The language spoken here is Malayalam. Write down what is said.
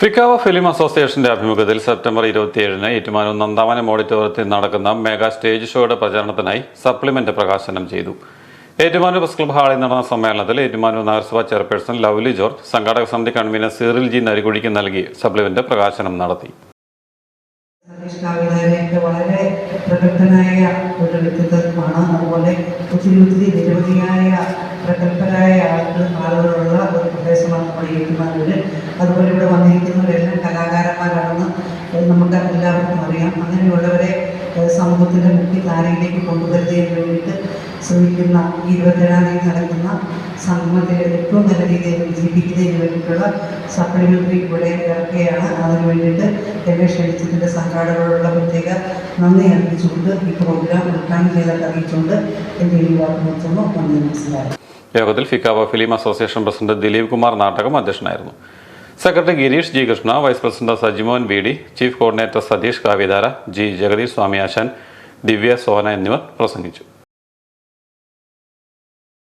ഫിക്കാവ ഫിലിം അസോസിയേഷന്റെ ആഭിമുഖ്യത്തിൽ സെപ്റ്റംബർ ഇരുപത്തിയേഴിന് ഏറ്റുമാനൂർ നന്ദാവനം ഓഡിറ്റോറിയത്തിൽ നടക്കുന്ന മെഗാ സ്റ്റേജ് ഷോയുടെ പ്രചാരണത്തിനായി സപ്ലിമെന്റ് പ്രകാശനം ചെയ്തു. ഏറ്റുമാനൂർ പ്രസ് ക്ലബ് ഹാളിൽ നടന്ന സമ്മേളനത്തിൽ ഏറ്റുമാനൂർ നഗരസഭാ ചെയർപേഴ്സൺ ലവ്ലി ജോർജ് സംഘാടക സമിതി കൺവീനർ സിറിൽ ജി നരികുഴിക്ക് നൽകി സപ്ലിമെന്റ് പ്രകാശനം നടത്തി. വളരെ ഒരു വ്യക്തിത്വമാണ്. അതുപോലെ ഒത്തിരി ഒത്തിരി നിരവധിയായ പ്രഗത്ഭരായ ആളുകളും ആളുകളുള്ള നമ്മുടെ ഏറ്റുമാനൂര് അതുപോലെ ഇവിടെ വന്നിരിക്കുന്നവരെല്ലാം കലാകാരന്മാരാണെന്ന് നമുക്ക് എല്ലാവർക്കും അറിയാം. അങ്ങനെയുള്ളവരെ സമൂഹത്തിന്റെ മുഖ്യധാരയിലേക്ക് കൊണ്ടുവരുന്നതിന് വേണ്ടിയിട്ട് ശ്രമിക്കുന്ന ഇരുപത്തേഴാം തീയതി നടക്കുന്ന സംഗമത്തിൽ ഏറ്റവും നല്ല രീതിയിൽ വിജയിപ്പിക്കുന്നതിന് വേണ്ടിയിട്ടുള്ള സപ്ലിമെന്ററി ഇവിടെ ഇറക്കുകയാണ്. അതിന് വേണ്ടിയിട്ട് രമേശ് എഴുത്തിന്റെ സംഘാടകരോടുള്ള പ്രത്യേക നന്ദി അറിയിച്ചുകൊണ്ട് ഈ പ്രോഗ്രാം ഉദ്ഘാടനം ചെയ്തിട്ട് അറിയിച്ചുകൊണ്ട് എന്റെ ഈ വാക്ക് നിർത്തുന്നു നന്ദി നമസ്കാരം. യോഗത്തിൽ ഫിക്കാവ film association president Dileep Kumar Nattakam അധ്യക്ഷനായിരുന്നു. Secretary Girish G Krishna vice president Sajimon B D chief coordinator Satheesh Kavidhara G Jagadeesh Swami Asan Divya Sona എന്നിവർ പ്രസംഗിച്ചു.